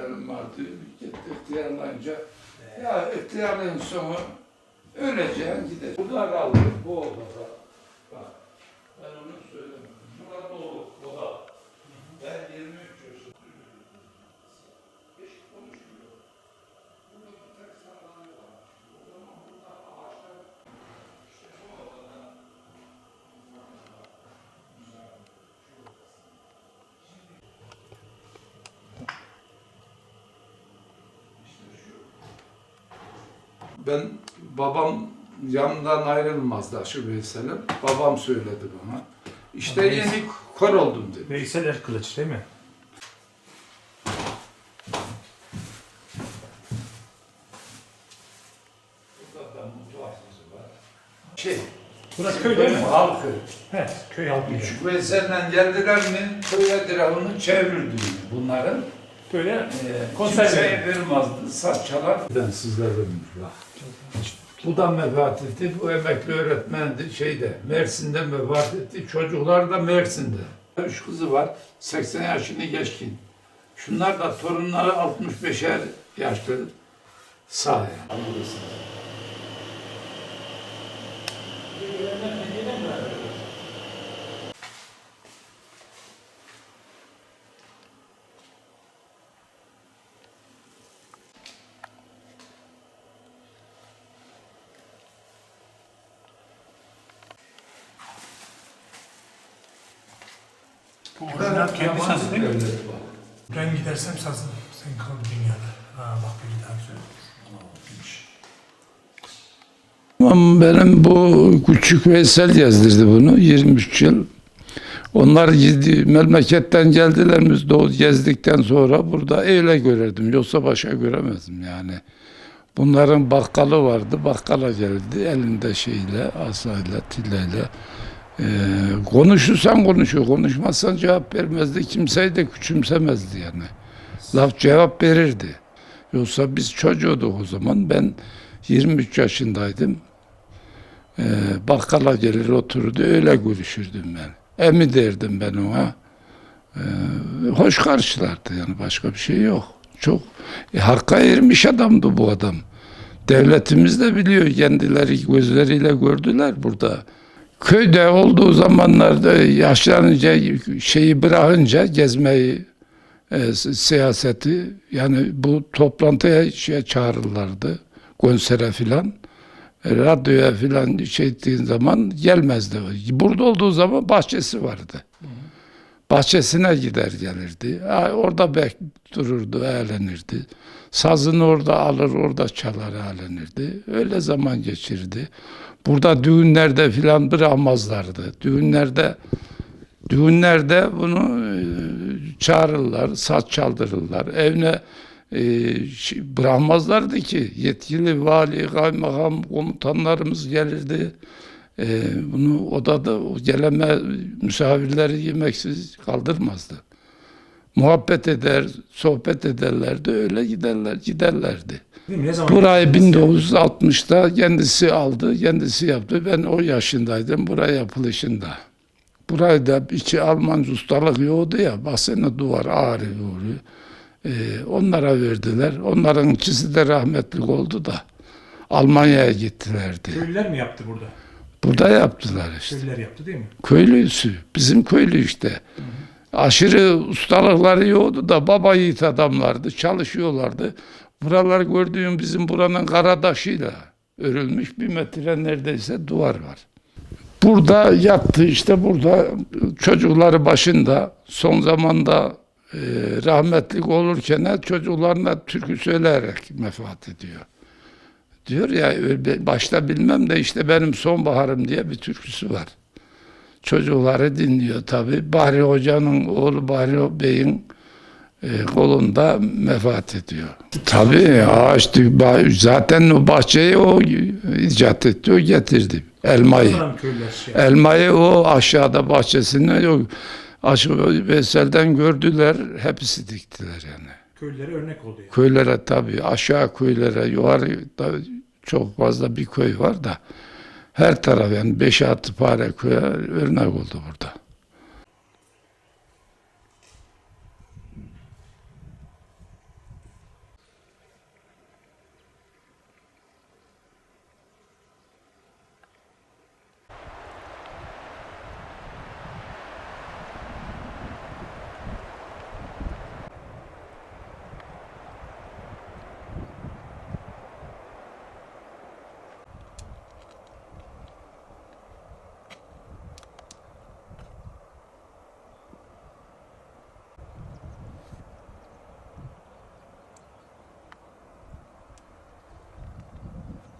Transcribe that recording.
yeterim vardı. Gitti ihtiyarlanınca. Ya ihtiyarlığın sonu öleceğin gider. Burada kaldı bu. Bak, ben onu söylemem. Burada dolu oda. Ben 23 yaşındayım. Hiç konuşmuyor. Burada bir tek sandalye var. O zaman burada ağaçlar işte bu odada Ben babam yanından ayrılmazdı Aşı Veysel'im. Babam söyledi bana. İşte Veys- yeni kör oldum dedi. Veysel Erkılıç değil mi? Şey, Burası köy değil mi? halkı. He, köy halkı. Küçük Veysel'den geldiler mi köye diravını çevirdi bunların. Böyle Ee, Konserve. kimseye vermezdi, saz çalar. Ben müflah. Bu da vefat etti. Bu emekli öğretmendi şeyde. Mersin'de vefat etti. Çocuklar da Mersin'de. Üç kızı var. 80 yaşını geçkin. Şunlar da torunları 65'er yaşlı. Sağ yani. Bu orijinal kendi sazı değil mi? Ben gidersem sazım. Sen kal dünyada. Ha bak bir daha güzel. Benim bu küçük Veysel gezdirdi bunu 23 yıl. Onlar gidi, memleketten geldiler biz doğu gezdikten sonra burada öyle görürdüm. Yoksa başka göremezdim yani. Bunların bakkalı vardı. Bakkala geldi elinde şeyle, asayla, tileyle. Ee, konuşursan konuşuyor, konuşmazsan cevap vermezdi. Kimseyi de küçümsemezdi yani. Laf cevap verirdi. Yoksa biz çocuğuduk o zaman. Ben 23 yaşındaydım. Ee, bakkala gelir otururdu öyle görüşürdüm ben. Emi derdim ben ona. Ee, hoş karşılardı yani başka bir şey yok. Çok e, hakka ermiş adamdı bu adam. Devletimiz de biliyor kendileri gözleriyle gördüler burada. Köyde olduğu zamanlarda yaşlanınca şeyi bırakınca gezmeyi e, si- siyaseti yani bu toplantıya şey çağırırlardı konsere filan E, radyoya filan şey ettiğin zaman gelmezdi. Burada olduğu zaman bahçesi vardı. Bahçesine gider gelirdi. Orada bek dururdu, eğlenirdi. Sazını orada alır, orada çalar, eğlenirdi. Öyle zaman geçirdi. Burada düğünlerde filan bırakmazlardı. Düğünlerde düğünlerde bunu e, çağırırlar, saz çaldırırlar. Evine e, bırakmazlardı ki yetkili vali, kaymakam, komutanlarımız gelirdi. E, bunu odada geleme misafirleri yemeksiz kaldırmazdı. Muhabbet eder, sohbet ederlerdi, öyle giderler, giderlerdi. Burayı 1960'da kendisi aldı, kendisi yaptı. Ben o yaşındaydım buraya yapılışında. Burayı da içi Alman ustalık yoktu ya, baksana duvar ağrı vuruyor. Ee, onlara verdiler. Onların ikisi de rahmetlik oldu da Almanya'ya gittilerdi. Köylüler mi yaptı burada? Burada yaptılar işte. Köylüler yaptı değil mi? Köylüsü, bizim köylü işte. Aşırı ustalıkları yoktu da baba yiğit adamlardı, çalışıyorlardı. Buralar gördüğüm bizim buranın karadaşıyla örülmüş bir metre neredeyse duvar var. Burada yattı işte burada çocukları başında son zamanda e, rahmetlik olurken çocuklarına türkü söyleyerek vefat ediyor. Diyor ya öyle- başta bilmem de işte benim sonbaharım diye bir türküsü var. Çocukları dinliyor tabi. Bahri Hoca'nın oğlu Bahri Bey'in e, kolunda vefat ediyor. Tabi ağaçtı. bah- Zaten o bahçeyi o icat etti, o getirdi. Elmayı. Elmayı o aşağıda bahçesinde yok. Aşı Veysel'den gördüler, hepsi diktiler yani. Köylülere örnek oldu yani. Köylere tabii aşağı köylere yukarı da çok fazla bir köy var da her taraf yani beş altı pare köye örnek oldu burada.